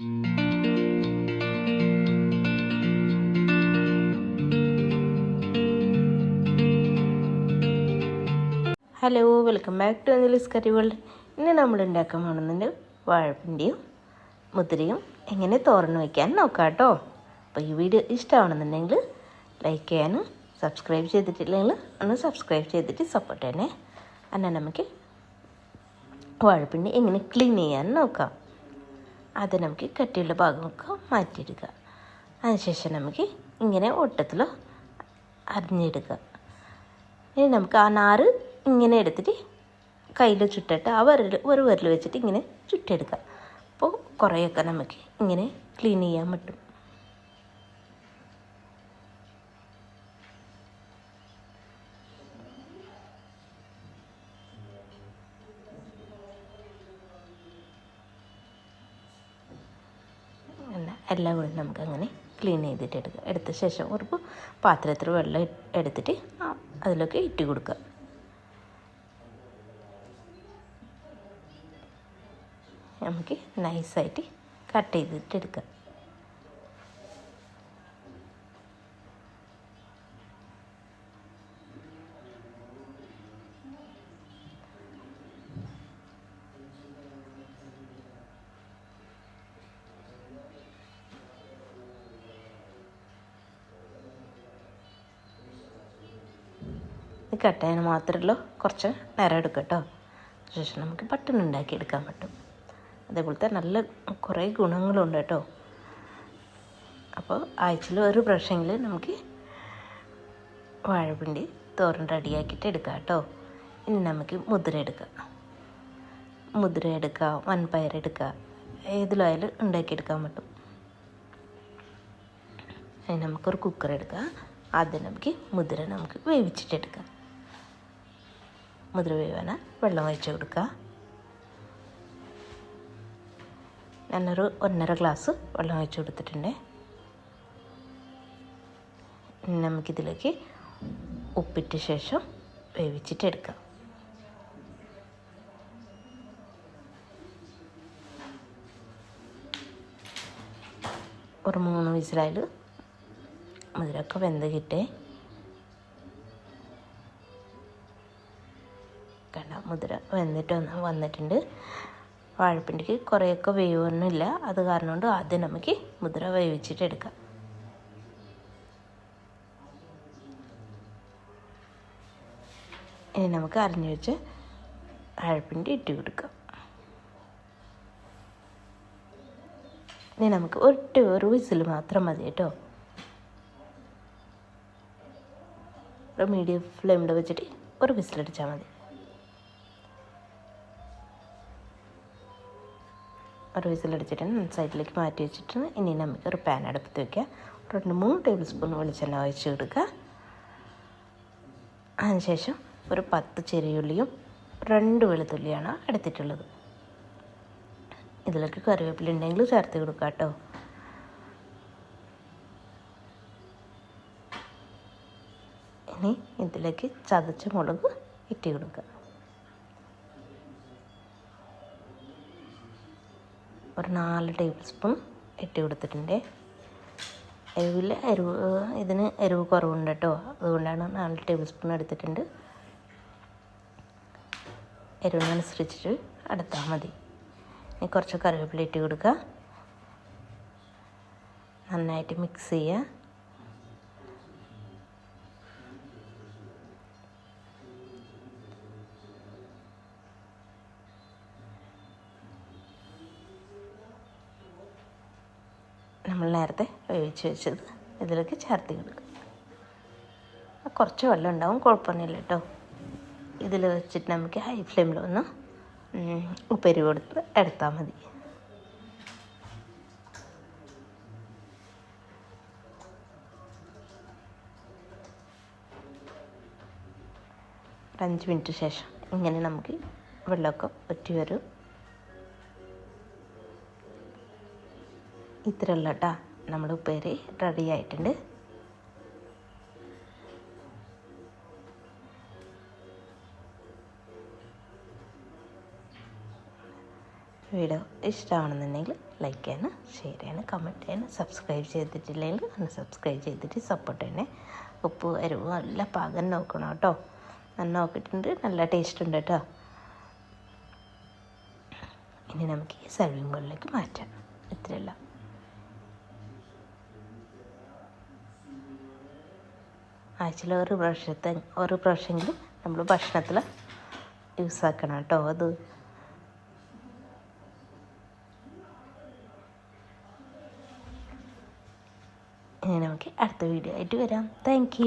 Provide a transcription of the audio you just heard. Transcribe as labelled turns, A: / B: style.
A: Hello welcome back to Anjali's curry world ഇന്ന് നമ്മൾ ഉണ്ടാക്കാൻ പോകുന്നുണ്ട് വാഴപ്പിന്റെയും മുതിരയും എങ്ങനെ തുറന്ന് വയ്ക്കാൻ നോക്കാം കേട്ടോ അപ്പോൾ ഈ വീഡിയോ ഇഷ്ടമാണെന്നുണ്ടെങ്കിൽ ലൈക്ക് ചെയ്യാനും സബ്സ്ക്രൈബ് ചെയ്തിട്ടില്ലെങ്കിൽ ഒന്ന് സബ്സ്ക്രൈബ് ചെയ്തിട്ട് സപ്പോർട്ട് ചെയ്യണേ. എന്നാൽ നമുക്ക് വാഴപ്പിണ്ടി എങ്ങനെ ക്ലീൻ ചെയ്യാൻ നോക്കാം. അത് നമുക്ക് കട്ടിയുള്ള ഭാഗമൊക്കെ മാറ്റിയെടുക്കുക അതിനുശേഷം നമുക്ക് ഇങ്ങനെ ഒട്ടത്തിൽ അരിഞ്ഞിടുക. ഇനി നമുക്ക് ആ നാറ് ഇങ്ങനെ എടുത്തിട്ട് കയ്യിൽ ചുട്ടിട്ട് ആ വിരൽ ഒരു വിരൽ വെച്ചിട്ട് ഇങ്ങനെ ചുറ്റെടുക്കുക അപ്പോൾ കുറേയൊക്കെ നമുക്ക് ഇങ്ങനെ ക്ലീൻ ചെയ്യാൻ പറ്റും. എല്ലാം കൂടി നമുക്ക് അങ്ങനെ ക്ലീൻ ചെയ്തിട്ട് എടുക്കുക എടുത്ത ശേഷം ഒരു പാത്രത്തിൽ വെള്ളം എടുത്തിട്ട് അതിലൊക്കെ ഇട്ട് കൊടുക്കുക. നമുക്ക് നൈസായിട്ട് കട്ട് ചെയ്തിട്ട് എടുക്കാം. ഇത് കട്ട് ചെയ്യാൻ ഉള്ളൂ. കുറച്ച് നേരം എടുക്കും കേട്ടോ ശേഷം നമുക്ക് പെട്ടെന്ന് ഉണ്ടാക്കി എടുക്കാൻ പറ്റും. അതേപോലത്തെ നല്ല കുറേ ഗുണങ്ങളുണ്ട് കേട്ടോ അപ്പോൾ ആഴ്ചയിൽ ഒരു പ്രാവശ്യമെങ്കിലും നമുക്ക് വാഴപ്പിണ്ടി തോരൻ റെഡിയാക്കിയിട്ട് എടുക്കാം കേട്ടോ ഇനി നമുക്ക് മുദ്ര എടുക്കാം. മുദ്ര എടുക്കുക വൻപയർ എടുക്കുക ഏതിലായാലും ഉണ്ടാക്കിയെടുക്കാൻ പറ്റും. അതിന് നമുക്കൊരു കുക്കർ എടുക്കുക ആദ്യം നമുക്ക് മുദ്ര നമുക്ക് വേവിച്ചിട്ടെടുക്കാം മുതിര വെള്ളം ഒഴിച്ച് കൊടുക്കുക. ഞാനൊരു ഒന്നര ഗ്ലാസ് വെള്ളം ഒഴിച്ച് കൊടുത്തിട്ടുണ്ട്. നമുക്കിതിലേക്ക് ഉപ്പിട്ട ശേഷം വേവിച്ചിട്ടെടുക്കാം ഒരു മൂന്ന് വിസിലായാൽ മുതിരൊക്കെ വെന്ത് കിട്ടേ. കണ്ട മുതിര വെന്തിട്ട് വന്ന് വന്നിട്ടുണ്ട്. വാഴപ്പിണ്ടിക്ക് കുറേയൊക്കെ വേവൊന്നുമില്ല. അത് കാരണം കൊണ്ട് ആദ്യം നമുക്ക് മുതിര വേവിച്ചിട്ട് എടുക്കാം. ഇനി നമുക്ക് അരിഞ്ഞു വെച്ച് വാഴപ്പിണ്ടി ഇട്ട് കൊടുക്കാം. ഇനി നമുക്ക് ഒറ്റ ഒരു വിസിൽ മാത്രം മതി കേട്ടോ. ഒരു മീഡിയം ഫ്ലെയിമിൽ വെച്ചിട്ട് ഒരു വിസിലടിച്ചാൽ മതി. ഒരു വിസിലടിച്ചിട്ട് സൈഡിലേക്ക് മാറ്റി വെച്ചിട്ട് ഇനി നമുക്ക് ഒരു പാൻ അടുപ്പത്ത് വയ്ക്കുക രണ്ട് മൂന്ന് ടേബിൾ സ്പൂൺ വെളിച്ചെണ്ണ ഒഴിച്ച് കൊടുക്കുക അതിനുശേഷം ഒരു പത്ത് ചെറിയുള്ളിയും രണ്ട് വെളുത്തുള്ളിയാണ് എടുത്തിട്ടുള്ളത്. ഇതിലേക്ക് കറിവേപ്പില ഉണ്ടെങ്കിൽ ചേർത്ത് കൊടുക്കുക കേട്ടോ. ഇനി ഇതിലേക്ക് ചതച്ച മുളക് ഇറ്റി കൊടുക്കുക. ഒരു നാല് ടേബിൾ സ്പൂൺ ഇട്ട് കൊടുത്തിട്ടുണ്ട്. എരിവിൽ എരിവ് ഇതിന് എരിവ് കുറവുണ്ട് കേട്ടോ. അതുകൊണ്ടാണ് നാല് ടേബിൾ സ്പൂൺ എടുത്തിട്ടുണ്ട്. എരിവിനനുസരിച്ചിട്ട് അടുത്താൽ മതി. ഇനി കുറച്ച് കറിവേപ്പില ഇട്ട് കൊടുക്കുക. നന്നായിട്ട് മിക്സ് ചെയ്യുക. നമ്മൾ നേരത്തെ വേവിച്ച് വെച്ചത്. ഇതിലേക്ക് ചേർത്ത് കൊടുക്കുക. കുറച്ച് വെള്ളം ഉണ്ടാവും കുഴപ്പമൊന്നുമില്ല കേട്ടോ. ഇതിൽ വെച്ചിട്ട് നമുക്ക് ഹൈ ഫ്ലെയിമിൽ ഒന്ന് ഉപ്പേരി കൊടുത്ത് എടുത്താൽ മതി. ഒരു അഞ്ച് മിനിറ്റ് ശേഷം ഇങ്ങനെ നമുക്ക് വെള്ളമൊക്കെ ഒറ്റി വരും. ഇത്രയുള്ള കേട്ടോ നമ്മുടെ ഉപ്പേരി റെഡി ആയിട്ടുണ്ട്. വീഡിയോ ഇഷ്ടമാണെന്നുണ്ടെങ്കിൽ ലൈക്ക് ചെയ്യണം ഷെയർ ചെയ്യണം കമന്റ് ചെയ്യണം സബ്സ്ക്രൈബ് ചെയ്തിട്ടില്ലെങ്കിൽ ഒന്ന് സബ്സ്ക്രൈബ് ചെയ്തിട്ട് സപ്പോർട്ട് ചെയ്യണേ. ഉപ്പ് എരിവ് നല്ല പാകം നോക്കണം കേട്ടോ. ഞാൻ നോക്കിയിട്ടുണ്ട് നല്ല ടേസ്റ്റ് ഉണ്ട് കേട്ടോ. ഇനി നമുക്ക് ഈ സർവിങ് ബോളിലേക്ക് മാറ്റാം. ഇത്രയല്ല ആഴ്ചയിൽ ഒരു പ്രാവശ്യത്തെ ഒരു പ്രാവശ്യമെങ്കിലും നമ്മൾ ഭക്ഷണത്തിൽ യൂസ് ആക്കണം കേട്ടോ അത്. ഇനി നമുക്ക് അടുത്ത വീഡിയോ ആയിട്ട് വരാം. താങ്ക്